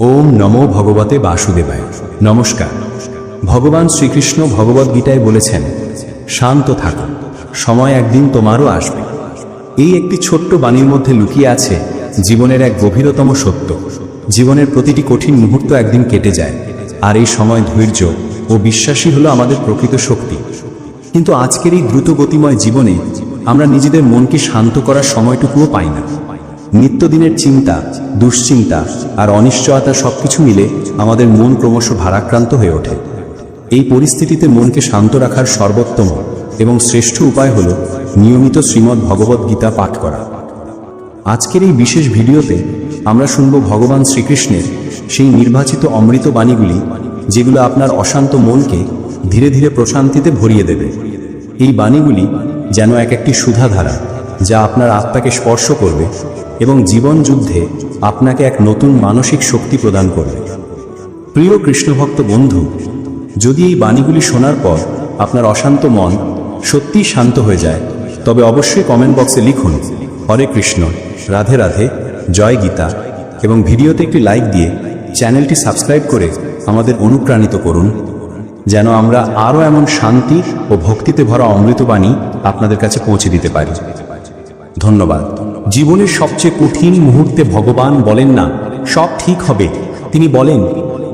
ওম নমো ভগবতে বাসুদেবায়। নমস্কার। ভগবান শ্রীকৃষ্ণ ভগবদ্গীতায় বলেছেন, শান্ত থাকো, সময় একদিন তোমারও আসবে। এই একটি ছোট্ট বাণীর মধ্যে লুকিয়ে আছে জীবনের এক গভীরতম সত্য। জীবনের প্রতিটি কঠিন মুহূর্ত একদিন কেটে যায়, আর এই সময় ধৈর্য ও বিশ্বাসী হলো আমাদের প্রকৃত শক্তি। কিন্তু আজকের এই দ্রুত গতিময় জীবনে আমরা নিজেদের মনকে শান্ত করার সময়টুকুও পাই না। নিত্যদিনের চিন্তা, দুশ্চিন্তা আর অনিশ্চয়তা সবকিছু মিলে আমাদের মন ক্রমশ ভারাক্রান্ত হয়ে ওঠে। এই পরিস্থিতিতে মনকে শান্ত রাখার সর্বোত্তম এবং শ্রেষ্ঠ উপায় হল নিয়মিত শ্রীমদ্ ভগবদ্ গীতা পাঠ করা। আজকের এই বিশেষ ভিডিওতে আমরা শুনব ভগবান শ্রীকৃষ্ণের সেই নির্বাচিত অমৃত বাণীগুলি, যেগুলো আপনার অশান্ত মনকে ধীরে ধীরে প্রশান্তিতে ভরিয়ে দেবে। এই বাণীগুলি যেন এক একটি সুধাধারা। যা আপনার আত্মাকে স্পর্শ করবে এবং জীবন যুদ্ধে আপনাকে এক নতুন মানসিক শক্তি প্রদান করবে। প্রিয় কৃষ্ণভক্ত বন্ধু, যদি এই বাণীগুলি শোনার পর আপনার অশান্ত মন সত্যিই শান্ত হয়ে যায়, তবে অবশ্যই কমেন্ট বক্সে লিখুন, হরে কৃষ্ণ, রাধে রাধে, জয় গীতা এবং ভিডিওতে একটি লাইক দিয়ে চ্যানেলটি সাবস্ক্রাইব করে আমাদের অনুপ্রাণিত করুন, যেন আমরা আরও এমন শান্তি ও ভক্তিতে ভরা অমৃতবাণী আপনাদের কাছে পৌঁছে দিতে পারি। ধন্যবাদ। জীবনের সবচেয়ে কঠিন মুহূর্তে ভগবান বলেন না, সব ঠিক হবে। তিনি বলেন,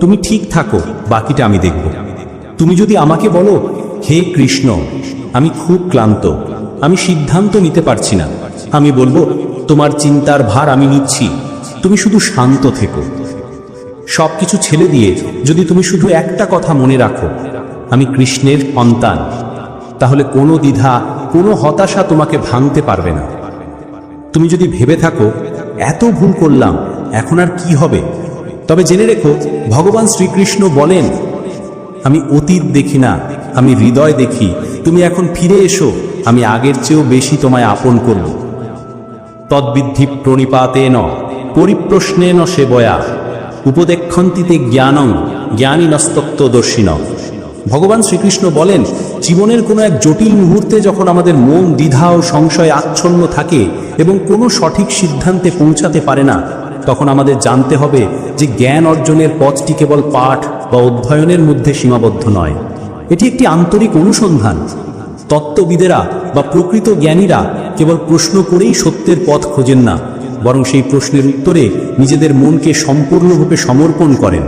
তুমি ঠিক থাকো, বাকিটা আমি দেখব। তুমি যদি আমাকে বলো, হে কৃষ্ণ, আমি খুব ক্লান্ত, আমি সিদ্ধান্ত নিতে পারছি না। আমি বলব, তোমার চিন্তার ভার আমি নিচ্ছি, তুমি শুধু শান্ত থেকো। সবকিছু ছেড়ে দিয়ে যদি তুমি শুধু একটা কথা মনে রাখো, আমি কৃষ্ণের সন্তান, তাহলে কোনো দ্বিধা, কোনো হতাশা তোমাকে ভাঙতে পারবে না। তুমি যদি ভেবে থাকো, এত ভুল করলাম, এখন আর কি হবে? তবে জেনে রেখো, ভগবান শ্রীকৃষ্ণ বলেন, আমি অতীত দেখি না, আমি হৃদয় দেখি। তুমি এখন ফিরে এসো, আমি আগের চেয়েও বেশি তোমায় আপন করব। তদ্বিদ্ধি প্রণিপাতে ন পরিপ্রশ্নে ন সেবয়া উপদেক্ষন্তিতে জ্ঞানং, জ্ঞানী নস্তত্বদর্শিন ভগবান শ্রীকৃষ্ণ বলেন, জীবনের কোনো এক জটিল মুহূর্তে যখন আমাদের মন, দ্বিধা ও সংশয়ে আচ্ছন্ন থাকে এবং কোনো সঠিক সিদ্ধান্তে পৌঁছাতে পারে না, তখন আমাদের জানতে হবে যে জ্ঞান অর্জনের পথটি কেবল পাঠ বা অধ্যয়নের মধ্যে সীমাবদ্ধ নয়। এটি একটি আন্তরিক অনুসন্ধান। তত্ত্ববিদেরা বা প্রকৃত জ্ঞানীরা কেবল প্রশ্ন করেই সত্যের পথ খোঁজেন না, বরং সেই প্রশ্নের উত্তরে নিজেদের মনকে সম্পূর্ণরূপে সমর্পণ করেন।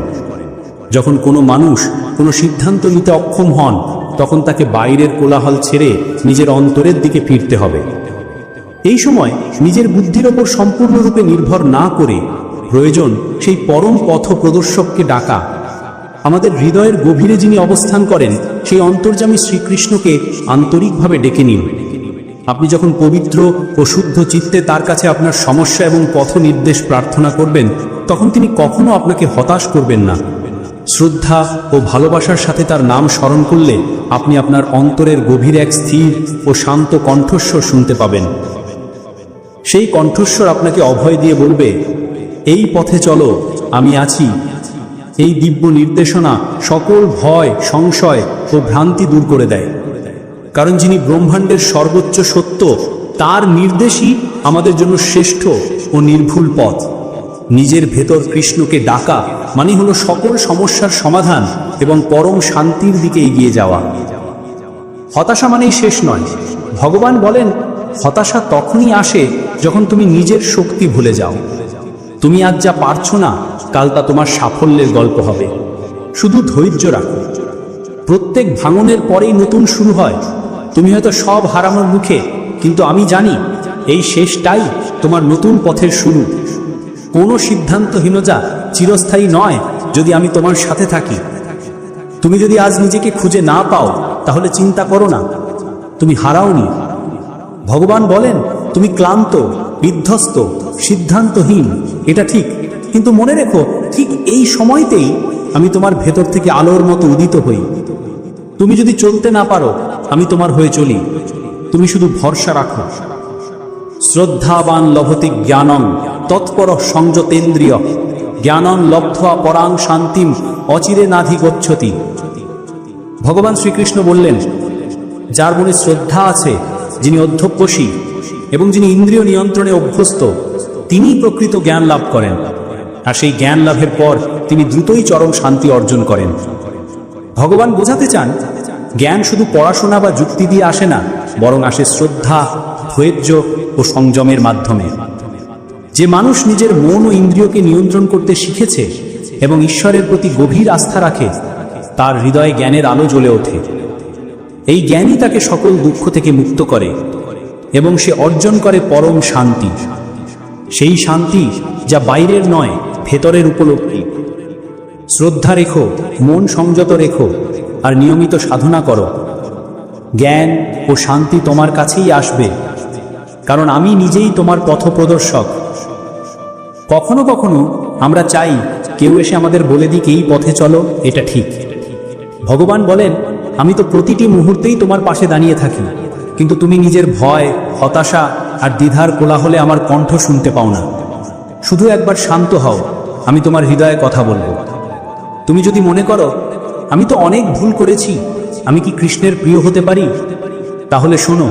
যখন কোনো মানুষ কোনো সিদ্ধান্ত নিতে অক্ষম হন, তখন তাকে বাইরের কোলাহল ছেড়ে নিজের অন্তরের দিকে ফিরতে হবে। এই সময় নিজের বুদ্ধির ওপর সম্পূর্ণরূপে নির্ভর না করে প্রয়োজন সেই পরম পথ প্রদর্শককে ডাকা। আমাদের হৃদয়ের গভীরে যিনি অবস্থান করেন, সেই অন্তর্জামী শ্রীকৃষ্ণকে আন্তরিকভাবে ডেকে নিন। আপনি যখন পবিত্র ও শুদ্ধ চিত্তে তার কাছে আপনার সমস্যা এবং পথ নির্দেশ প্রার্থনা করবেন, তখন তিনি কখনো আপনাকে হতাশ করবেন না। শ্রদ্ধা ও ভালোবাসার সাথে তার নাম স্মরণ করলে আপনি আপনার অন্তরের গভীর এক স্থির ও শান্ত কণ্ঠস্বর শুনতে পাবেন। সেই কণ্ঠস্বর আপনাকে অভয় দিয়ে বলবে, এই পথে চলো, আমি আছি। এই দিব্য নির্দেশনা সকল ভয়, সংশয় ও ভ্রান্তি দূর করে দেয়। কারণ যিনি ব্রহ্মাণ্ডের সর্বোচ্চ সত্য, তার নির্দেশই আমাদের জন্য শ্রেষ্ঠ ও নির্ভুল পথ। নিজের ভেতর কৃষ্ণকে ডাকা মানে হলো সকল সমস্যার সমাধান এবং পরম শান্তির দিকে এগিয়ে যাওয়া। হতাশা মানেই শেষ নয়। ভগবান বলেন, হতাশা তখনই আসে যখন তুমি নিজের শক্তি ভুলে যাও। তুমি আজ যা পারছ না, কাল তা তোমার সাফল্যের গল্প হবে। শুধু ধৈর্য রাখো। প্রত্যেক ভাঙনের পরেই নতুন শুরু হয়। তুমি হয়তো সব হারানোর মুখে, কিন্তু আমি জানি, এই শেষটাই তোমার নতুন পথের শুরু। কোনো সিদ্ধান্তহীনতা চিরস্থায়ী নয় যদি আমি তোমার সাথে থাকি। তুমি যদি আজ নিজেকে খুঁজে না পাও, তাহলে চিন্তা করো না। তুমি হারাওনি। ভগবান বলেন, তুমি ক্লান্ত, বিধ্বস্ত, সিদ্ধান্তহীন, এটা ঠিক। কিন্তু মনে রেখো, ঠিক এই সময়তেই আমি তোমার ভেতর থেকে আলোর মতো উদিত হই। তুমি যদি চলতে না পারো, আমি তোমার হয়ে চলি। তুমি শুধু ভরসা রাখো। শ্রদ্ধাবান লভতি জ্ঞানং, তৎপর সংযতেন্দ্রিয়। জ্ঞানং লব্ধা পরাং শান্তিম, অচিরে নাধি গচ্ছতি। ভগবান শ্রীকৃষ্ণ বললেন, যার মনে শ্রদ্ধা আছে, যিনি অধ্যক্ষসী এবং যিনি ইন্দ্রিয় নিয়ন্ত্রণে অভ্যস্ত তিনি প্রকৃত জ্ঞান লাভ করেন। আর সেই জ্ঞান লাভের পর তিনি দ্রুতই চরম শান্তি অর্জন করেন। ভগবান বোঝাতে চান, জ্ঞান শুধু পড়াশোনা বা যুক্তি দিয়ে আসে না, বরং আসে শ্রদ্ধা ধৈর্য ও সংযমের মাধ্যমে। যে মানুষ নিজের মন ও ইন্দ্রিয়কে নিয়ন্ত্রণ করতে শিখেছে এবং ঈশ্বরের প্রতি গভীর আস্থা রাখে, তার হৃদয়ে জ্ঞানের আলো জ্বলে ওঠে। এই জ্ঞানই তাকে সকল দুঃখ থেকে মুক্ত করে এবং সে অর্জন করে পরম শান্তি। সেই শান্তি যা বাইরের নয়, ভেতরের উপলব্ধি। শ্রদ্ধা রেখো, মন সংযত রেখো আর নিয়মিত সাধনা করো। জ্ঞান ও শান্তি তোমার কাছেই আসবে। কারণ আমি নিজেই তোমার পথপ্রদর্শক। কখনো কখনো আমরা চাই কেউ এসে আমাদের বলে দিক, এই পথে চলো, এটা ঠিক। ভগবান বলেন, আমি তো প্রতিটি মুহূর্তেই তোমার পাশে দাঁড়িয়ে থাকি, কিন্তু তুমি নিজের ভয়, হতাশা আর দ্বিধার কোলাহলে আমার কণ্ঠ শুনতে পাও না। শুধু একবার শান্ত হও, আমি তোমার হৃদয়ে কথা বলব। তুমি যদি মনে করো, আমি তো অনেক ভুল করেছি, আমি কি কৃষ্ণের প্রিয় হতে পারি? তাহলে শোনো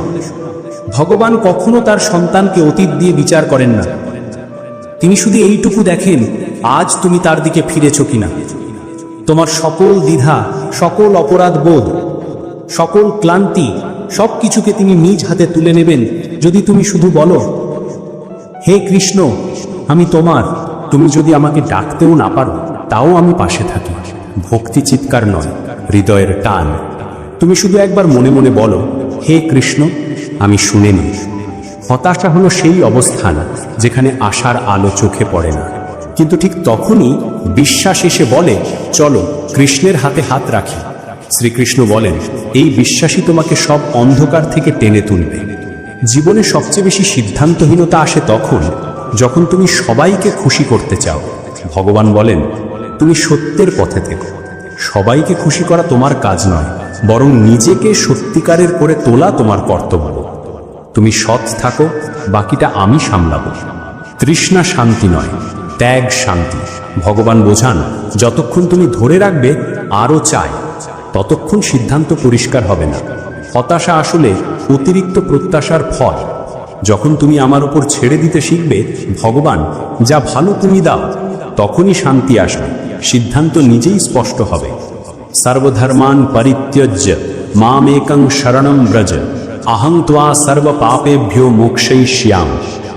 ভগবান কখনো তার সন্তানকে অতীত দিয়ে বিচার করেন না। তিনি শুধু এইটুকু দেখেন, আজ তুমি তার দিকে ফিরেছ কিনা। তোমার সকল দ্বিধা, সকল অপরাধ বোধ, সকল ক্লান্তি সব কিছুকে তিনি নিজ হাতে তুলে নেবেন যদি তুমি শুধু বলো, হে কৃষ্ণ, আমি তোমার, তুমি যদি আমাকে ডাকতেও না পারো, তাও আমি পাশে থাকি। ভক্তি চিৎকার নয়, হৃদয়ের টান। তুমি শুধু একবার মনে মনে বলো হে কৃষ্ণ, আমি শুনে নি হতাশা হলো সেই অবস্থান যেখানে আশার আলো চোখে পড়ে না। কিন্তু ঠিক তখনই বিশ্বাস এসে বলে, চলো, কৃষ্ণের হাতে হাত রাখি। শ্রীকৃষ্ণ বলেন, এই বিশ্বাসই তোমাকে সব অন্ধকার থেকে টেনে তুলবে। জীবনে সবচেয়ে বেশি সিদ্ধান্তহীনতা আসে তখন, যখন তুমি সবাইকে খুশি করতে চাও। ভগবান বলেন, তুমি সত্যের পথে থেকো। সবাইকে খুশি করা তোমার কাজ নয় বরং নিজেকে সত্যিকারের করে তোলা তোমার কর্তব্য। তুমি সৎ থাকো, বাকিটা আমি সামলাবো। তৃষ্ণা শান্তি নয়, ত্যাগ শান্তি। ভগবান বোঝান, যতক্ষণ তুমি ধরে রাখবে, আরও চাই। ততক্ষণ সিদ্ধান্ত পরিষ্কার হবে না। হতাশা আসলে অতিরিক্ত প্রত্যাশার ফল। যখন তুমি আমার উপর ছেড়ে দিতে শিখবে, ভগবান, যা ভালো তুমি দাও, তখনই শান্তি আসবে। সিদ্ধান্ত নিজেই স্পষ্ট হবে। সর্বধর্মান পরিত্যজ্য মামেকং শরণম ব্রজ অহং ত্বা সর্ব পাপেভ্যো মোক্ষয়িষ্যাম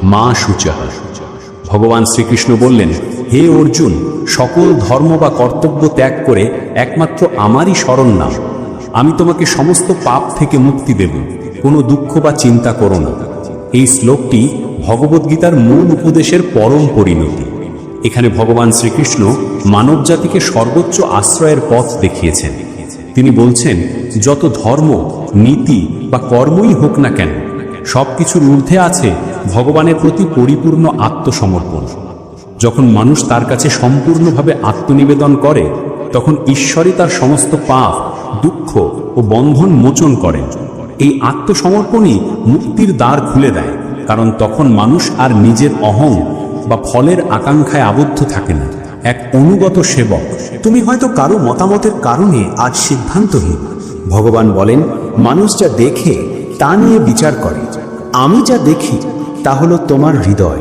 মা শুচ ভগবান শ্রীকৃষ্ণ বললেন হে অর্জুন, সকল ধর্ম বা কর্তব্য ত্যাগ করে একমাত্র আমারই শরণ নাম আমি তোমাকে সমস্ত পাপ থেকে মুক্তি দেব। কোনো দুঃখ বা চিন্তা করো না। এই শ্লোকটি ভগবদ্গীতার মূল উপদেশের পরম পরিণতি। এখানে ভগবান শ্রীকৃষ্ণ মানবজাতিকে সর্বোচ্চ আশ্রয়ের পথ দেখিয়েছেন। তিনি বলছেন, যত ধর্ম, নীতি বা কর্মই হোক না কেন সব কিছুর ঊর্ধ্বে আছে ভগবানের প্রতি পরিপূর্ণ আত্মসমর্পণ। যখন মানুষ তার কাছে সম্পূর্ণভাবে আত্মনিবেদন করে, তখন ঈশ্বরই তার সমস্ত পাপ, দুঃখ ও বন্ধন মোচন করেন। এই আত্মসমর্পণই মুক্তির দ্বার খুলে দেয়, কারণ তখন মানুষ আর নিজের অহং বা ফলের আকাঙ্ক্ষায় আবদ্ধ থাকে না। এক অনুগত সেবক। তুমি হয়তো কারও মতামতের কারণে আজ সিদ্ধান্তহীন। ভগবান বলেন, মানুষ যা দেখে, তা নিয়ে বিচার করে। আমি যা দেখি, তা হলো তোমার হৃদয়।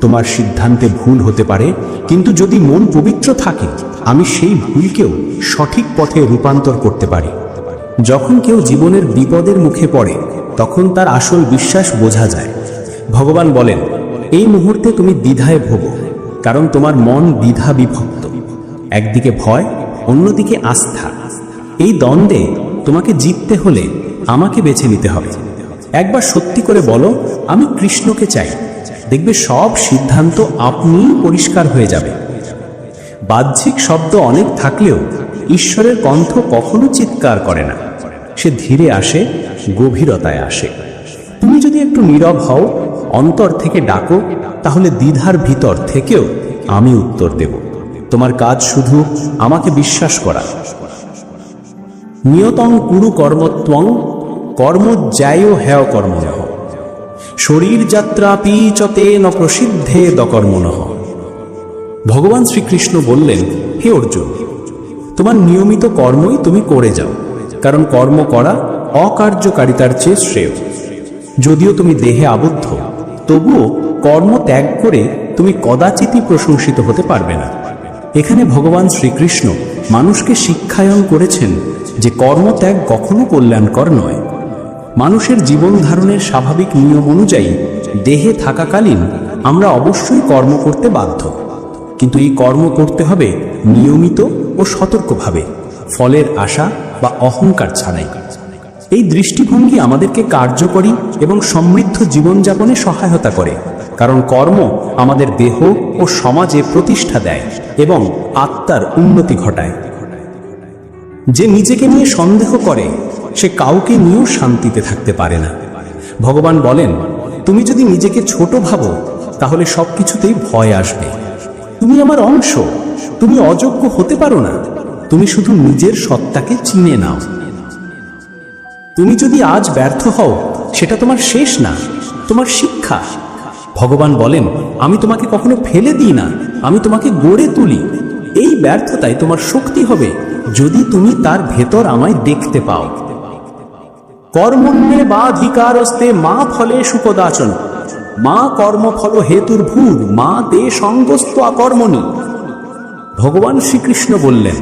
তোমার সিদ্ধান্তে ভুল হতে পারে, কিন্তু যদি মন পবিত্র থাকে, আমি সেই ভুলকেও সঠিক পথে রূপান্তর করতে পারি। যখন কেউ জীবনের বিপদের মুখে পড়ে, তখন তার আসল বিশ্বাস বোঝা যায়। ভগবান বলেন এই মুহূর্তে তুমি দ্বিধায় ভোগো, কারণ তোমার মন দ্বিধা বিভক্ত একদিকে ভয়, অন্যদিকে আস্থা। এই দ্বন্দ্বে তোমাকে জিততে হলে আমাকে বেছে নিতে হবে। একবার সত্যি করে বলো, আমি কৃষ্ণকে চাই। দেখবে সব সিদ্ধান্ত আপনিই পরিষ্কার হয়ে যাবে। বাহ্যিক শব্দ অনেক থাকলেও ঈশ্বরের কণ্ঠ কখনো চিৎকার করে না। সে ধীরে আসে, গভীরতায় আসে। তুমি যদি একটু নীরব হও অন্তর থেকে ডাকো, তাহলে দ্বিধার ভিতর থেকেও আমি উত্তর দেব। তোমার কাজ শুধু আমাকে বিশ্বাস করা। নিয়তং কুরু কর্মত্বং কর্মজ্যায় হেয় কর্মণ শরীর যাত্রা পিচতে ন প্রসিদ্ধে দকর্মণ ভগবান শ্রীকৃষ্ণ বললেন, হে অর্জুন, তোমার নিয়মিত কর্মই তুমি করে যাও, কারণ কর্ম করা অকার্যকারিতার চেয়ে শ্রেয়। যদিও তুমি দেহে আবদ্ধ তবুও কর্ম ত্যাগ করে তুমি কদাচিতই প্রশংসিত হতে পারবে না। এখানে ভগবান শ্রীকৃষ্ণ মানুষকে শিক্ষায়ন করেছেন যে কর্মত্যাগ কখনো কল্যাণকর নয়। মানুষের জীবন ধারণের স্বাভাবিক নিয়ম অনুযায়ী দেহে থাকাকালীন আমরা অবশ্যই কর্ম করতে বাধ্য। কিন্তু এই কর্ম করতে হবে নিয়মিত ও সতর্কভাবে, ফলের আশা বা অহংকার ছাড়াই। এই দৃষ্টিভঙ্গি আমাদেরকে কার্যকরী এবং সমৃদ্ধ জীবনযাপনে সহায়তা করে, কারণ কর্ম আমাদের দেহ ও সমাজে প্রতিষ্ঠা দেয় এবং আত্মার উন্নতি ঘটায়। যে নিজেকে নিয়ে সন্দেহ করে, সে কাউকে নিয়েও শান্তিতে থাকতে পারে না। ভগবান বলেন, তুমি যদি নিজেকে ছোট ভাবো, তাহলে সবকিছুতেই ভয় আসবে। তুমি আমার অংশ, তুমি অযোগ্য হতে পারো না। তুমি শুধু নিজের সত্তাকে চিনে নাও। তুমি যদি আজ ব্যর্থ হও, সেটা তোমার শেষ না, তোমার শিক্ষা। ভগবান বলেন, আমি তোমাকে কখনো ফেলে দিই না, আমি তোমাকে গড়ে তুলি। এই ব্যর্থতায় তোমার শক্তি হবে যদি তুমি তার ভেতর আমায় দেখতে পাও। কর্মণ্যে বাধিকারস্তে মা ফলে সুপদাচন, মা কর্মফল হেতুর ভূর মা দে সঙ্গস্ত আকর্মণী। ভগবান শ্রীকৃষ্ণ বললেন,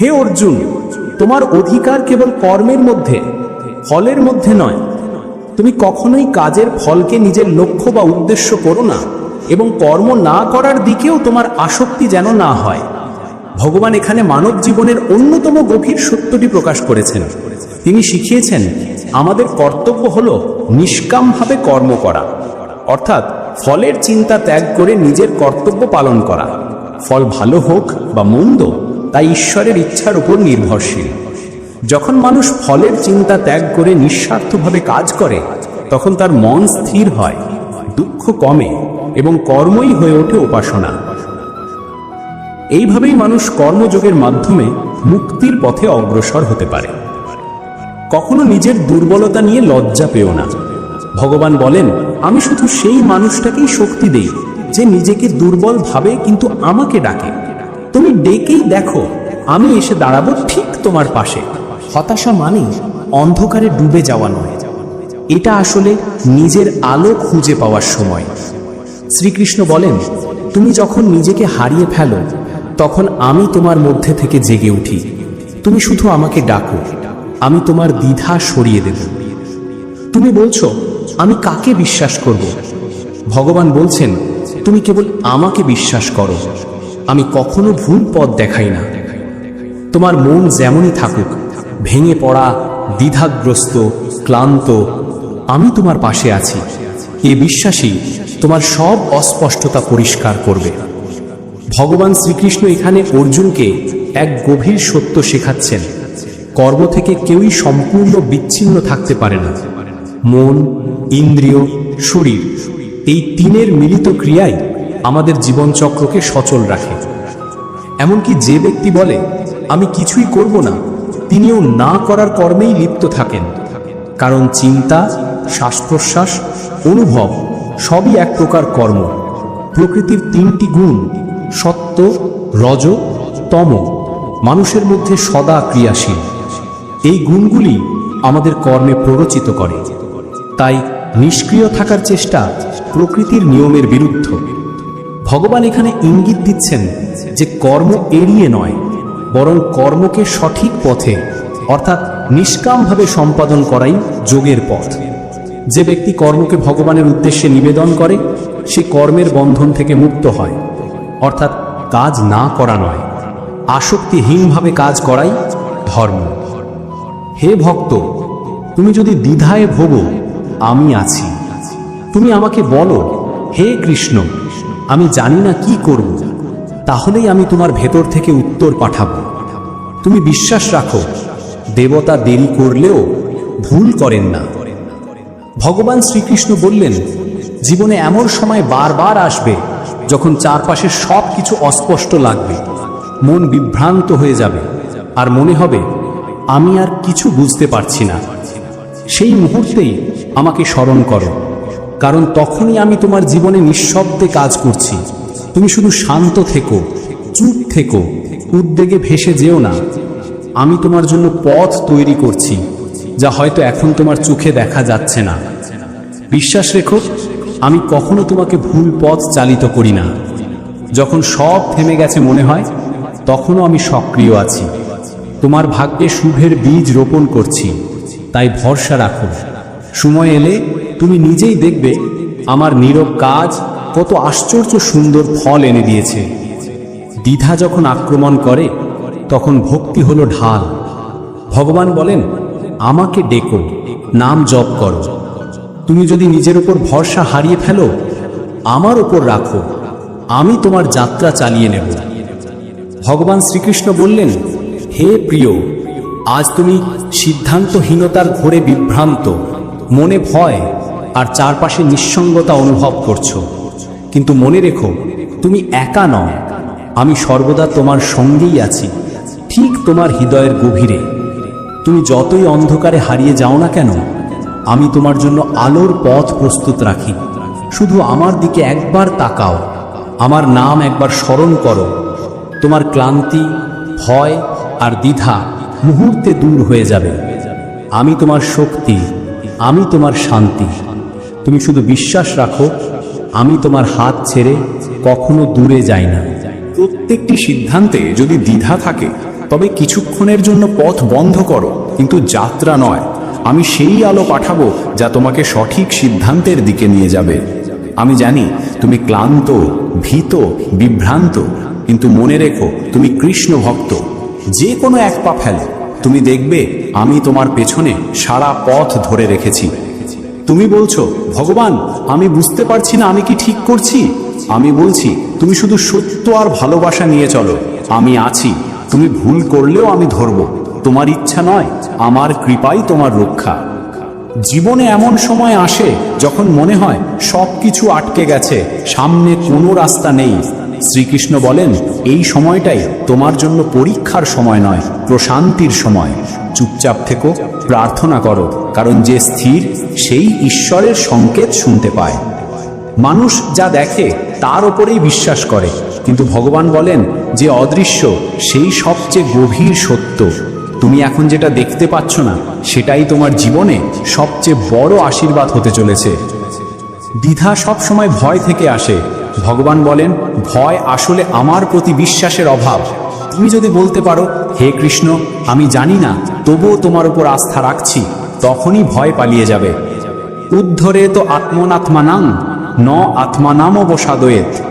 হে অর্জুন, তোমার অধিকার কেবল কর্মের মধ্যে ফলের মধ্যে নয়। তুমি কখনোই কাজের ফলকে নিজের লক্ষ্য বা উদ্দেশ্য করো না এবং কর্ম না করার দিকেও তোমার আসক্তি যেন না হয়। ভগবান এখানে মানব জীবনের অন্যতম গভীর সত্যটি প্রকাশ করেছেন। তিনি শিখিয়েছেন, আমাদের কর্তব্য হল নিষ্কামভাবে কর্ম করা, অর্থাৎ ফলের চিন্তা ত্যাগ করে নিজের কর্তব্য পালন করা। ফল ভালো হোক বা মন্দ তাই ঈশ্বরের ইচ্ছার উপর নির্ভরশীল। যখন মানুষ ফলের চিন্তা ত্যাগ করে নিঃস্বার্থভাবে কাজ করে, তখন তার মন স্থির হয়, দুঃখ কমে এবং কর্মই হয়ে ওঠে উপাসনা। এইভাবেই মানুষ কর্মযোগের মাধ্যমে মুক্তির পথে অগ্রসর হতে পারে। কখনো নিজের দুর্বলতা নিয়ে লজ্জা পেও না। ভগবান বলেন, আমি শুধু সেই মানুষটাকেই শক্তি দেই যে নিজেকে দুর্বল ভাবে কিন্তু আমাকে ডাকে। তুমি ডেকেই দেখো, আমি এসে দাঁড়াবো ঠিক তোমার পাশে। হতাশা মানে অন্ধকারে ডুবে যাওয়া নয়। এটা আসলে নিজের আলো খুঁজে পাওয়ার সময়। শ্রীকৃষ্ণ বলেন, তুমি যখন নিজেকে হারিয়ে ফেলো, তখন আমি তোমার মধ্যে থেকে জেগে উঠি। তুমি শুধু আমাকে ডাকো, আমি তোমার দ্বিধা সরিয়ে দেব। তুমি বলছো, আমি কাকে বিশ্বাস করব? ভগবান বলছেন, তুমি কেবল আমাকে বিশ্বাস করো। আমি কখনো ভুল পথ দেখাই না। তোমার মন যেমনই থাকুক ভেঙে পড়া, দ্বিধাগ্রস্ত, ক্লান্ত, আমি তোমার পাশে আছি। এ বিশ্বাসই তোমার সব অস্পষ্টতা পরিষ্কার করবে। ভগবান শ্রীকৃষ্ণ এখানে অর্জুনকে এক গভীর সত্য শেখাচ্ছেন। কর্ম থেকে কেউই সম্পূর্ণ বিচ্ছিন্ন থাকতে পারে না। মন, ইন্দ্রিয়, শরীর, এই তিনের মিলিত ক্রিয়াই আমাদের জীবনচক্রকে সচল রাখে। এমনকি যে ব্যক্তি বলে, আমি কিছুই করব না তিনিও না করার কর্মেই লিপ্ত থাকেন। কারণ চিন্তা শ্বাস প্রশ্বাস অনুভব সবই এক প্রকার কর্ম। প্রকৃতির তিনটি গুণ, সত্য, রজ, তম, মানুষের মধ্যে সদা ক্রিয়াশীল। এই গুণগুলি আমাদের কর্মে প্ররোচিত করে। তাই নিষ্ক্রিয় থাকার চেষ্টা প্রকৃতির নিয়মের বিরুদ্ধ। ভগবান এখানে ইঙ্গিত দিচ্ছেন যে কর্ম এড়িয়ে নয় বরং কর্মকে সঠিক পথে, অর্থাৎ নিষ্কামভাবে সম্পাদন করাই যোগের পথ। যে ব্যক্তি কর্মকে ভগবানের উদ্দেশ্যে নিবেদন করে, সে কর্মের বন্ধন থেকে মুক্ত হয়। অর্থাৎ কাজ না করা নয়, আসক্তিহীনভাবে কাজ করাই ধর্ম। হে ভক্ত, তুমি যদি দ্বিধায় ভোগো, আমি আছি। তুমি আমাকে বলো, হে কৃষ্ণ, আমি জানি না কি করব, তাহলেই আমি তোমার ভেতর থেকে উত্তর পাঠাবো। তুমি বিশ্বাস রাখো, দেবতা দেরি করলেও ভুল করেন না। ভগবান শ্রীকৃষ্ণ বললেন, জীবনে এমন সময় বারবার আসবে যখন চারপাশে সব কিছু অস্পষ্ট লাগবে, মন বিভ্রান্ত হয়ে যাবে, আর মনে হবে, আমি আর কিছু বুঝতে পারছি না। সেই মুহূর্তেই আমাকে স্মরণ করো, কারণ তখনই আমি তোমার জীবনে নিঃশব্দে কাজ করছি। তুমি শুধু শান্ত থেকো, চুপ থেকো উদ্বেগে ভেসে যেও না। আমি তোমার জন্য পথ তৈরি করছি, যা হয়তো এখন তোমার চোখে দেখা যাচ্ছে না। বিশ্বাস রেখো, আমি কখনো তোমাকে ভুল পথ চালিত করি না। যখন সব থেমে গেছে মনে হয়, তখনও আমি সক্রিয় আছি। তোমার ভাগ্যে শুভের বীজ রোপণ করছি, তাই ভরসা রাখো। সময় এলে তুমি নিজেই দেখবে, আমার নীরব কাজ কত আশ্চর্য সুন্দর ফল এনে দিয়েছে। দ্বিধা যখন আক্রমণ করে, তখন ভক্তি হলো ঢাল। ভগবান বলেন, আমাকে ডেকো, নাম জপ করো। তুমি যদি নিজের উপর ভরসা হারিয়ে ফেলো, আমার উপর রাখো। আমি তোমার যাত্রা চালিয়ে নেব। ভগবান শ্রীকৃষ্ণ বললেন, হে প্রিয়, আজ তুমি সিদ্ধান্তহীনতার ঘোরে বিভ্রান্ত, মনে ভয় আর চারপাশে নিঃসঙ্গতা অনুভব করছ। কিন্তু মনে রেখো, তুমি একা নও। আমি সর্বদা তোমার সঙ্গেই আছি। ঠিক তোমার হৃদয়ের গভীরে। তুমি যতই অন্ধকারে হারিয়ে যাও না কেন, আমি তোমার জন্য আলোর পথ প্রস্তুত রাখি। শুধু আমার দিকে একবার তাকাও। আমার নাম একবার স্মরণ করো। তোমার ক্লান্তি, ভয় আর দ্বিধা মুহূর্তে দূর হয়ে যাবে। আমি তোমার শক্তি, আমি তোমার শান্তি। তুমি শুধু বিশ্বাস রাখো, আমি তোমার হাত ছেড়ে কখনো দূরে যাই না। প্রত্যেকটি সিদ্ধান্তে যদি দ্বিধা থাকে, তবে কিছুক্ষণের জন্য পথ বন্ধ করো, কিন্তু যাত্রা নয়। আমি সেই আলো পাঠাবো যা তোমাকে সঠিক সিদ্ধান্তের দিকে নিয়ে যাবে। আমি জানি তুমি ক্লান্ত, ভীত, বিভ্রান্ত, কিন্তু মনে রেখো তুমি কৃষ্ণ ভক্ত। যে কোনো এক পা ফেলো। তুমি দেখবে আমি তোমার পেছনে সারা পথ ধরে রেখেছি। তুমি বলছো, ভগবান, আমি বুঝতে পারছি না আমি কি ঠিক করছি? আমি বলছি, তুমি শুধু সত্য আর ভালোবাসা নিয়ে চলো। আমি আছি, তুমি ভুল করলেও আমি ধরব। তোমার ইচ্ছা নয়, আমার কৃপাই তোমার রক্ষা। জীবনে এমন সময় আসে যখন মনে হয় সব কিছু আটকে গেছে, সামনে কোনো রাস্তা নেই। শ্রীকৃষ্ণ বলেন, এই সময়টাই তোমার জন্য পরীক্ষার সময় নয়, প্রশান্তির সময়। চুপচাপ থেকো, প্রার্থনা করো, কারণ যে স্থির, সেই ঈশ্বরের সংকেত শুনতে পায়। মানুষ যা দেখে তার ওপরেই বিশ্বাস করে। কিন্তু ভগবান বলেন যে অদৃশ্য সেই সবচেয়ে গভীর সত্য। তুমি এখন যেটা দেখতে পাচ্ছ না, সেটাই তোমার জীবনে সবচেয়ে বড় আশীর্বাদ হতে চলেছে। দ্বিধা সবসময় ভয় থেকে আসে। ভগবান বলেন, ভয় আসলে আমার প্রতি বিশ্বাসের অভাব। তুমি যদি বলতে পারো, হে কৃষ্ণ, আমি জানি না, তবুও তোমার উপর আস্থা রাখছি তখনই ভয় পালিয়ে যাবে। উদ্ধরে তো আত্মনাত্মানাং ন আত্মানাম বসাদয়েত।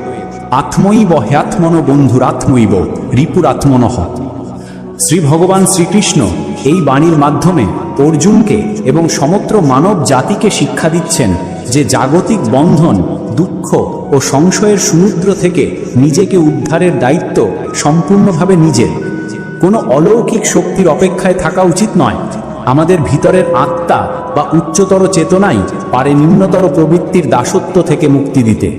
আত্মৈব হ্যাত্মন বন্ধুরাত্মৈব রিপুরাত্মনহ শ্রী ভগবান শ্রীকৃষ্ণ এই বাণীর মাধ্যমে অর্জুনকে এবং সমগ্র মানব জাতিকে শিক্ষা দিচ্ছেন যে জাগতিক বন্ধন, দুঃখ ও সংশয়ের সমুদ্র থেকে নিজেকে উদ্ধারের দায়িত্ব সম্পূর্ণভাবে নিজের। কোনো অলৌকিক শক্তির অপেক্ষায় থাকা উচিত নয়। আমাদের ভিতরের আত্মা বা উচ্চতর চেতনাই পারে নিম্নতর প্রবৃত্তির দাসত্ব থেকে মুক্তি দিতে।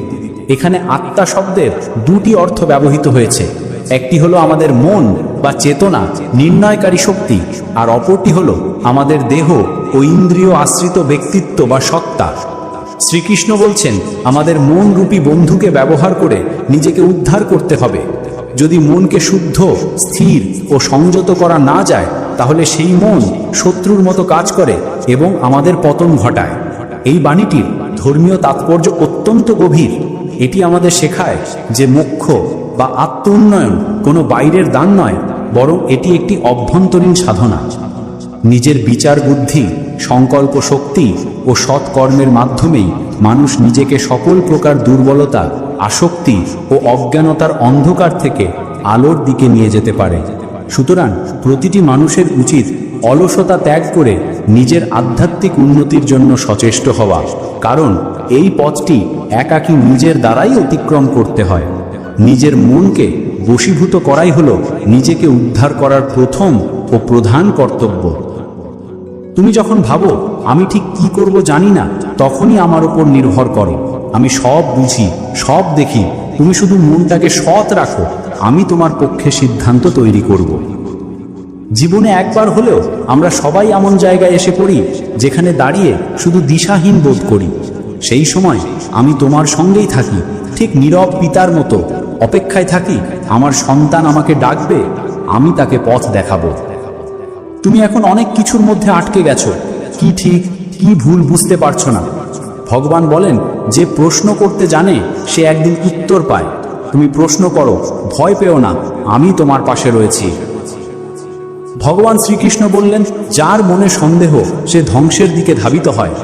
এখানে আত্মা শব্দের দুটি অর্থ ব্যবহৃত হয়েছে। একটি হলো আমাদের মন বা চেতনা, নির্ণয়কারী শক্তি, আর অপরটি হলো আমাদের দেহ ও ইন্দ্রিয় আশ্রিত ব্যক্তিত্ব বা সত্তা। শ্রীকৃষ্ণ বলছেন, আমাদের মন রূপী বন্ধুকে ব্যবহার করে নিজেকে উদ্ধার করতে হবে। যদি মনকে শুদ্ধ, স্থির ও সংযত করা না যায় তাহলে সেই মন শত্রুর মতো কাজ করে এবং আমাদের পতন ঘটায়। এই বাণীটির ধর্মীয় তাৎপর্য অত্যন্ত গভীর। এটি আমাদের শেখায় যে মোক্ষ বা আত্ম উন্নয়ন কোনো বাইরের দান নয়, বরং এটি একটি অভ্যন্তরীণ সাধনা। নিজের বিচার বুদ্ধি, সংকল্প শক্তি ও সৎকর্মের মাধ্যমেই মানুষ নিজেকে সকল প্রকার দুর্বলতা, আসক্তি ও অজ্ঞানতার অন্ধকার থেকে আলোর দিকে নিয়ে যেতে পারে। সুতরাং প্রতিটি মানুষের উচিত অলসতা ত্যাগ করে নিজের আধ্যাত্মিক উন্নতির জন্য সচেষ্ট হওয়া। কারণ এই পথটি একাকী নিজের দ্বারাই অতিক্রম করতে হয়। নিজের মনকে বশীভূত করাই হলো নিজেকে উদ্ধার করার প্রথম ও প্রধান কর্তব্য। তুমি যখন ভাবো, আমি ঠিক কি করব জানি না তখনই আমার উপর নির্ভর করো। আমি সব বুঝি, সব দেখি। তুমি শুধু মনটাকে সৎ রাখো আমি তোমার পক্ষে সিদ্ধান্ত তৈরি করব। জীবনে একবার হলেও আমরা সবাই এমন জায়গায় এসে পড়ি যেখানে দাঁড়িয়ে শুধু দিশাহীন বোধ করি। সেই সময় আমি তোমার সঙ্গেই থাকি, ঠিক নীরব পিতার মতো। অপেক্ষায় থাকি, আমার সন্তান আমাকে ডাকবে, আমি তাকে পথ দেখাবো। তুমি এখন অনেক কিছুর মধ্যে আটকে গেছো। কি ঠিক, কি ভুল বুঝতে পারছ না। ভগবান বলেন, যে প্রশ্ন করতে জানে, সে একদিন উত্তর পায়। তুমি প্রশ্ন করো ভয় পেও না, আমি তোমার পাশে রয়েছি। ভগবান শ্রীকৃষ্ণ বললেন, যার মনে সন্দেহ, সে ধ্বংসের দিকে ধাবিত হয়।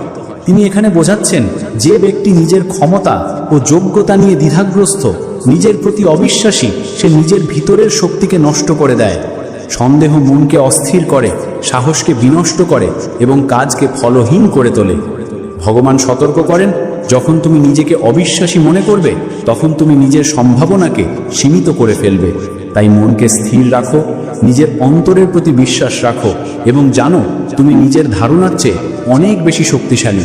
তিনি এখানে বোঝাচ্ছেন, যে ব্যক্তি নিজের ক্ষমতা ও যোগ্যতা নিয়ে দ্বিধাগ্রস্ত, নিজের প্রতি অবিশ্বাসী, সে নিজের ভিতরের শক্তিকে নষ্ট করে দেয়। সন্দেহ মনকে অস্থির করে, সাহসকে বিনষ্ট করে এবং কাজকে ফলহীন করে তোলে। ভগবান সতর্ক করেন যখন তুমি নিজেকে অবিশ্বাসী মনে করবে, তখন তুমি নিজের সম্ভাবনাকে সীমিত করে ফেলবে। তাই মনকে স্থির রাখো, নিজের অন্তরের প্রতি বিশ্বাস রাখো এবং জানো, তুমি নিজের ধারণার চেয়ে অনেক বেশি শক্তিশালী।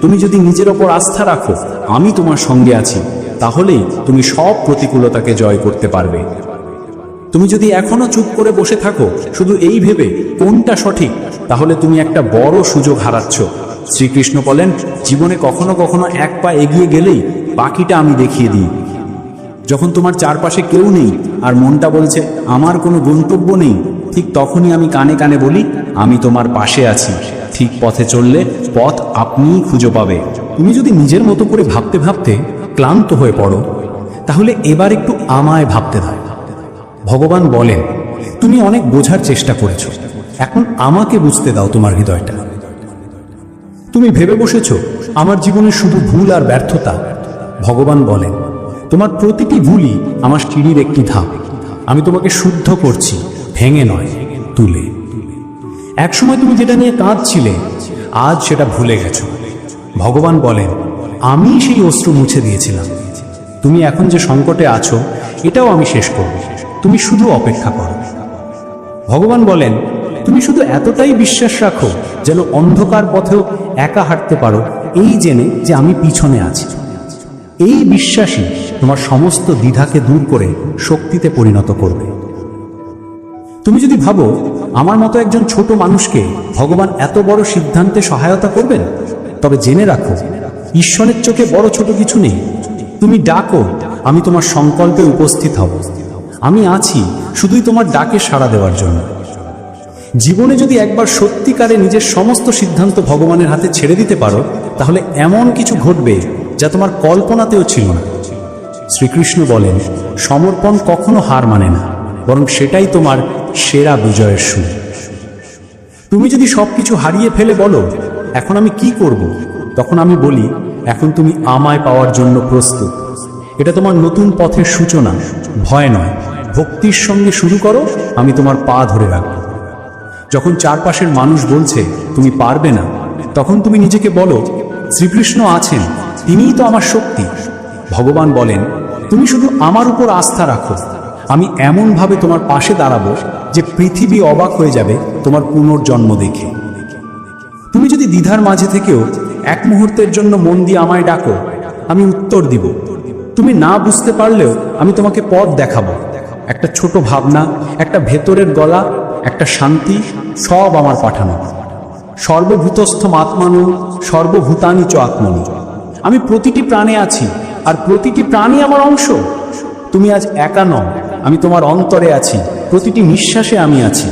তুমি যদি নিজের ওপর আস্থা রাখো, আমি তোমার সঙ্গে আছি, তাহলেই তুমি সব প্রতিকূলতাকে জয় করতে পারবে। তুমি যদি এখনও চুপ করে বসে থাকো, শুধু এই ভেবে কোনটা সঠিক, তাহলে তুমি একটা বড় সুযোগ হারাচ্ছ। শ্রীকৃষ্ণ বলেন, জীবনে কখনো কখনো এক পা এগিয়ে গেলেই বাকিটা আমি দেখিয়ে দিই। যখন তোমার চারপাশে কেউ নেই আর মনটা বলছে, আমার কোনো গন্তব্য নেই, ঠিক তখনই আমি কানে কানে বলি, আমি তোমার পাশে আছি। ঠিক পথে চললে পথ আপনিই খুঁজে পাবে। তুমি যদি নিজের মতো করে ভাবতে ভাবতে ক্লান্ত হয়ে পড়ো, তাহলে এবার একটু আমায় ভাবতে দাও। ভগবান বলেন, তুমি অনেক বোঝার চেষ্টা করেছ। এখন আমাকে বুঝতে দাও তোমার হৃদয়টা। তুমি ভেবে বসেছ, আমার জীবনে শুধু ভুল আর ব্যর্থতা? ভগবান বলেন, তোমার প্রতিটি ভুলই আমার সিঁড়ির একটি ধাপ। আমি তোমাকে শুদ্ধ করছি, ভেঙে নয়, তুলে। একসময় তুমি যেটা নিয়ে কাঁদছিলে, আজ সেটা ভুলে গেছো। ভগবান বলেন আমি সেই অস্ত্র মুছে দিয়েছিলাম। তুমি এখন যে সংকটে আছো, এটাও আমি শেষ করব। তুমি শুধু অপেক্ষা করো। ভগবান বলেন তুমি শুধু এতটাই বিশ্বাস রাখো যেন অন্ধকার পথেও একা হাঁটতে পারো, এই জেনে যে আমি পিছনে আছি। এই বিশ্বাসই তোমার সমস্ত দ্বিধাকে দূর করে শক্তিতে পরিণত করবে। তুমি যদি ভাবো, আমার মতো একজন ছোট মানুষকে ভগবান এত বড় সিদ্ধান্তে সহায়তা করবেন, তবে জেনে রাখো, ঈশ্বরের চোখে বড় ছোট কিছু নেই। তুমি ডাকো, আমি তোমার সংকল্পে উপস্থিত হব। আমি আছি শুধুই তোমার ডাকে সাড়া দেওয়ার জন্য। জীবনে যদি একবার সত্যিকারে নিজের সমস্ত সিদ্ধান্ত ভগবানের হাতে ছেড়ে দিতে পারো, তাহলে এমন কিছু ঘটবে যা তোমার কল্পনাতেও ছিল না। শ্রীকৃষ্ণ বলেন, সমর্পণ কখনো হার মানে না, বরং সেটাই তোমার সেরা বিজয়ের সুর তুমি যদি সবকিছু হারিয়ে ফেলে বলো, এখন আমি কি করব? তখন আমি বলি, এখন তুমি আমায় পাওয়ার জন্য প্রস্তুত। এটা তোমার নতুন পথের সূচনা, ভয় নয়। ভক্তির সঙ্গে শুরু করো, আমি তোমার পা ধরে রাখব। যখন চারপাশের মানুষ বলছে, তুমি পারবে না, তখন তুমি নিজেকে বলো, শ্রীকৃষ্ণ আছেন, তিনিই তো আমার শক্তি। ভগবান বলেন, তুমি শুধু আমার উপর আস্থা রাখো। আমি এমনভাবে তোমার পাশে দাঁড়াবো যে পৃথিবী অবাক হয়ে যাবে তোমার পুনর্জন্ম দেখে। তুমি যদি দ্বিধার মাঝে থেকেও এক মুহূর্তের জন্য মন দিয়ে আমায় ডাকো, আমি উত্তর দিব। তুমি না বুঝতে পারলেও আমি তোমাকে পথ দেখাবো। একটা ছোট ভাবনা, একটা ভেতরের গলা একটা শান্তি সব আমার পাঠানো। সর্বভূতস্থ মাত্মানু, সর্বভূতানি চ আত্মনি। আমি প্রতিটি প্রাণে আছি, আর প্রতিটি প্রাণী আমার অংশ। তুমি আজ একা নও, আমি তোমার অন্তরে আছি, প্রতিটি নিঃশ্বাসে আমি আছি।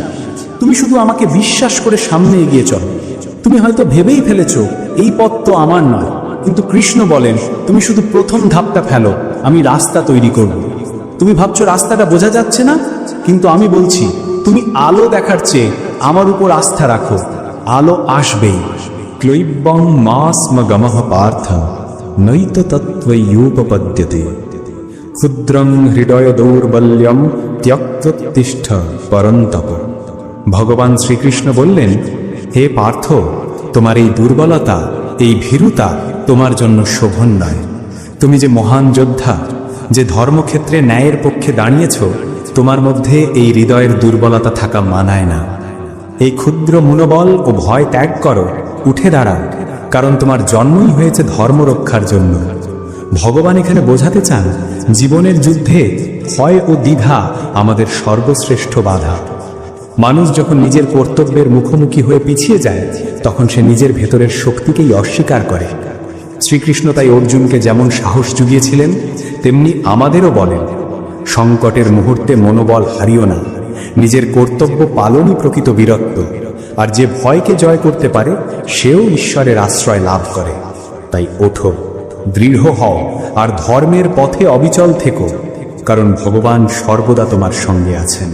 তুমি শুধু আমাকে বিশ্বাস করে সামনে এগিয়ে চলো। তুমি হয়তো ভেবেই ফেলেছ, এই পথ তো আমার নয়। কিন্তু কৃষ্ণ বলেন, তুমি শুধু প্রথম ধাপটা ফেলো, আমি রাস্তা তৈরি করব। তুমি ভাবছ রাস্তাটা বোঝা যাচ্ছে না? কিন্তু আমি বলছি তুমি আলো দেখার চেয়ে আমার উপর আস্থা রাখো। আলো আসবেই। ক্লৈব্যং মাস্মগমঃ পার্থ নৈত তত্ত্বয়্যুপপদ্যতে ক্ষুদ্রং হৃদয় দৌর্বল্যম ত্যক্ততিষ্ঠ পরন্তপ। ভগবান শ্রীকৃষ্ণ বললেন, হে পার্থ, তোমার এই দুর্বলতা, এই ভীরুতা তোমার জন্য শোভন নয়। তুমি যে মহান যোদ্ধা, যে ধর্মক্ষেত্রে ন্যায়ের পক্ষে দাঁড়িয়েছ তোমার মধ্যে এই হৃদয়ের দুর্বলতা থাকা মানায় না। এই ক্ষুদ্র মনোবল ও ভয় ত্যাগ করো, উঠে দাঁড়াও, কারণ তোমার জন্মই হয়েছে ধর্ম রক্ষার জন্য। ভগবান এখানে বোঝাতে চান, জীবনের যুদ্ধে ভয় ও দ্বিধা আমাদের সর্বশ্রেষ্ঠ বাধা। মানুষ যখন নিজের কর্তব্যের মুখোমুখি হয়ে পিছিয়ে যায়, তখন সে নিজের ভেতরের শক্তিকেই অস্বীকার করে। শ্রীকৃষ্ণ তাই অর্জুনকে যেমন সাহস জুগিয়েছিলেন, তেমনি আমাদেরও বলেন সংকটের মুহূর্তে মনোবল হারিও না। নিজের কর্তব্য পালনই প্রকৃত বীরত্ব। আর যে ভয়কে জয় করতে পারে, সেও ঈশ্বরের আশ্রয় লাভ করে। তাই ওঠো, দৃঢ় হও, আর ধর্মের পথে অবিচল থেকো, কারণ ভগবান সর্বদা তোমার সঙ্গে আছেন।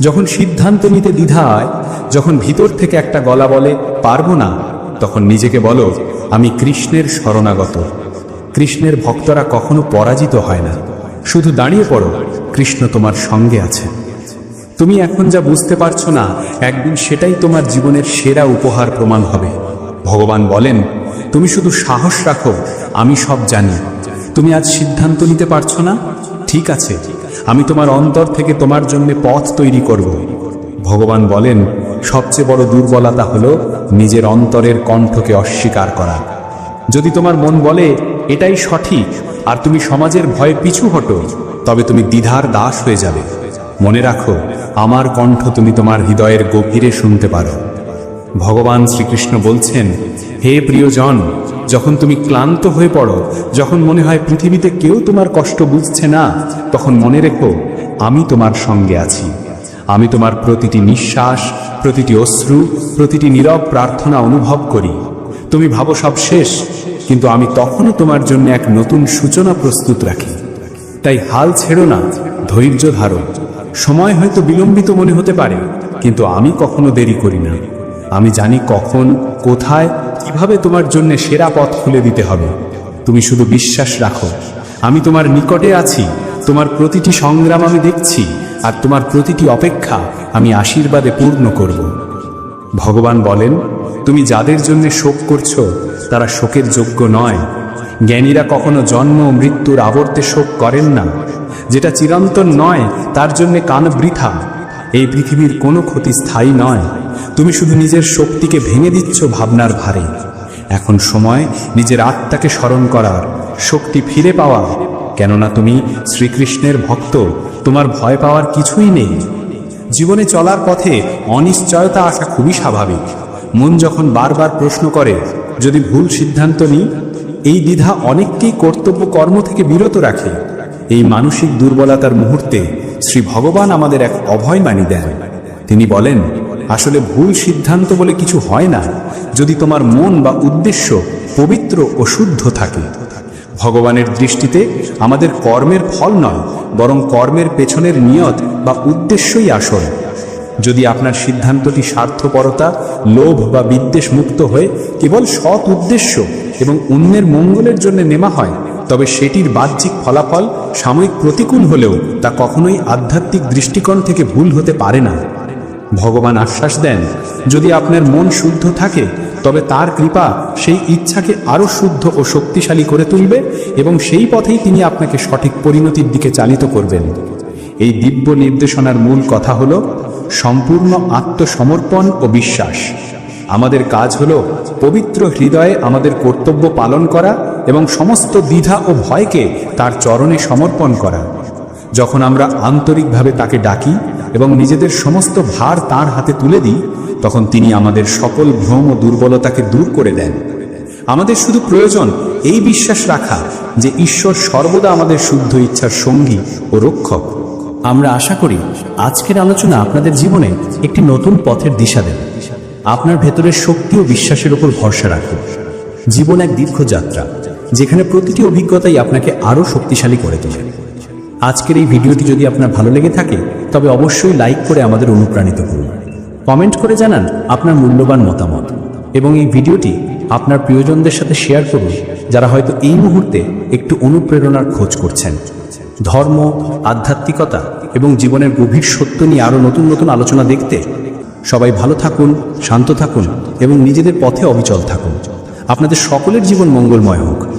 যখন সিদ্ধান্ত নিতে দ্বিধা হয়, যখন ভিতর থেকে একটা গলা বলে, পারব না, তখন নিজেকে বলো, আমি কৃষ্ণের শরণাগত। কৃষ্ণের ভক্তরা কখনো পরাজিত হয় না। শুধু দাঁড়িয়ে পড়ো, কৃষ্ণ তোমার সঙ্গে আছে। তুমি এখন যা বুঝতে পারছ না, একদিন সেটাই তোমার জীবনের সেরা উপহার প্রমাণ হবে। ভগবান বলেন, তুমি শুধু সাহস রাখো, আমি সব জানি। তুমি আজ সিদ্ধান্ত নিতে পারছ না? ঠিক আছে, আমি তোমার অন্তর থেকে তোমার জন্য পথ তৈরি করব। ভগবান বলেন, সবচেয়ে বড় দুর্বলতা হলো নিজের অন্তরের কণ্ঠকে অস্বীকার করা। যদি তোমার মন বলে, এটাই সঠিক আর তুমি সমাজের ভয়ে পিছু হটো, তবে তুমি দ্বিধার দাস হয়ে যাবে। মনে রাখো, আমার কণ্ঠ তুমি তোমার হৃদয়ের গভীরে শুনতে পারো। ভগবান শ্রীকৃষ্ণ বলছেন, হে প্রিয়জন, যখন তুমি ক্লান্ত হয়ে পড়ো, যখন মনে হয় পৃথিবীতে কেউ তোমার কষ্ট বুঝছে না, তখন মনে রেখো, আমি তোমার সঙ্গে আছি। আমি তোমার প্রতিটি নিঃশ্বাস, প্রতিটি অশ্রু, প্রতিটি নীরব প্রার্থনা অনুভব করি। তুমি ভাবো সব শেষ কিন্তু আমি তখনও তোমার জন্য এক নতুন সূচনা প্রস্তুত রাখি। তাই হাল ছেড়ো না, ধৈর্য ধারো। সময় হয়তো বিলম্বিত মনে হতে পারে, কিন্তু আমি কখনো দেরি করি না। আমি জানি কখন, কোথায়, কীভাবে তোমার জন্য সেরা পথ খুলে দিতে হবে। তুমি শুধু বিশ্বাস রাখো। আমি তোমার নিকটে আছি, তোমার প্রতিটি সংগ্রাম আমি দেখছি, আর তোমার প্রতিটি অপেক্ষা আমি আশীর্বাদে পূর্ণ করব। ভগবান বলেন তুমি যাদের জন্য শোক করছ, তারা শোকের যোগ্য নয়। জ্ঞানীরা কখনো জন্ম মৃত্যুর আবর্তে শোক করেন না। যেটা চিরন্তন নয়, তার জন্য কান বৃথা। এই পৃথিবীর কোনো ক্ষতি স্থায়ী নয়। তুমি শুধু নিজের শক্তিকে ভেঙে দিচ্ছ ভাবনার ভারে। এখন সময় নিজের আত্মাকে স্মরণ করার, শক্তি ফিরে পাওয়া কেননা তুমি শ্রীকৃষ্ণের ভক্ত, তোমার ভয় পাওয়ার কিছুই নেই। জীবনে চলার পথে অনিশ্চয়তা আসা খুবই স্বাভাবিক। মন যখন বারবার প্রশ্ন করে, যদি ভুল সিদ্ধান্ত নিই, এই দ্বিধা অনেককেই কর্তব্য কর্ম থেকে বিরত রাখে। এই মানসিক দুর্বলতার মুহূর্তে শ্রী ভগবান আমাদের এক অভয় মানি দেন। তিনি বলেন, আসলে ভুল সিদ্ধান্ত বলে কিছু হয় না, যদি তোমার মন বা উদ্দেশ্য পবিত্র ও শুদ্ধ থাকে। ভগবানের দৃষ্টিতে আমাদের কর্মের ফল নয়, বরং কর্মের পেছনের নিয়ত বা উদ্দেশ্যই আসল। যদি আপনার সিদ্ধান্তটি স্বার্থপরতা, লোভ বা বিদ্বেষ মুক্ত হয়ে কেবল সৎ উদ্দেশ্য এবং অন্যের মঙ্গলের জন্য নেওয়া হয়, তবে সেটির বাহ্যিক ফলাফল সাময়িক প্রতিকূল হলেও তা কখনোই আধ্যাত্মিক দৃষ্টিকোণ থেকে ভুল হতে পারে না। ভগবান আশ্বাস দেন, যদি আপনার মন শুদ্ধ থাকে, তবে তার কৃপা সেই ইচ্ছাকে আরও শুদ্ধ ও শক্তিশালী করে তুলবে এবং সেই পথেই তিনি আপনাকে সঠিক পরিণতির দিকে চালিত করবেন। এই দিব্য নির্দেশনার মূল কথা হল সম্পূর্ণ আত্মসমর্পণ ও বিশ্বাস। আমাদের কাজ হল পবিত্র হৃদয়ে আমাদের কর্তব্য পালন করা এবং সমস্ত দ্বিধা ও ভয়কে তার চরণে সমর্পণ করা। যখন আমরা আন্তরিকভাবে তাকে ডাকি এবং নিজেদের সমস্ত ভার তার হাতে তুলে দিই, তখন তিনি আমাদের সকল ভ্রম ও দুর্বলতাকে দূর করে দেন। আমাদের শুধু প্রয়োজন এই বিশ্বাস রাখা যে ঈশ্বর সর্বদা আমাদের শুদ্ধ ইচ্ছার সঙ্গী ও রক্ষক। আমরা আশা করি আজকের আলোচনা আপনাদের জীবনে একটি নতুন পথের দিশা দেবে। আপনার ভেতরের শক্তি ও বিশ্বাসের উপর ভরসা রাখুন। জীবন এক দীর্ঘ যাত্রা, যেখানে প্রতিটি অভিজ্ঞতাই আপনাকে আরও শক্তিশালী করে তোলে। আজকের এই ভিডিওটি যদি আপনার ভালো লেগে থাকে, তবে অবশ্যই লাইক করে আমাদের অনুপ্রাণিত করুন। কমেন্ট করে জানান আপনার মূল্যবান মতামত এবং এই ভিডিওটি আপনার প্রিয়জনদের সাথে শেয়ার করুন, যারা হয়তো এই মুহূর্তে একটু অনুপ্রেরণার খোঁজ করছেন। ধর্ম, আধ্যাত্মিকতা এবং জীবনের গভীর সত্য নিয়ে আরও নতুন নতুন আলোচনা দেখতে সবাই ভালো থাকুন, শান্ত থাকুন এবং নিজেদের পথে অবিচল থাকুন। আপনাদের সকলের জীবন মঙ্গলময় হোক।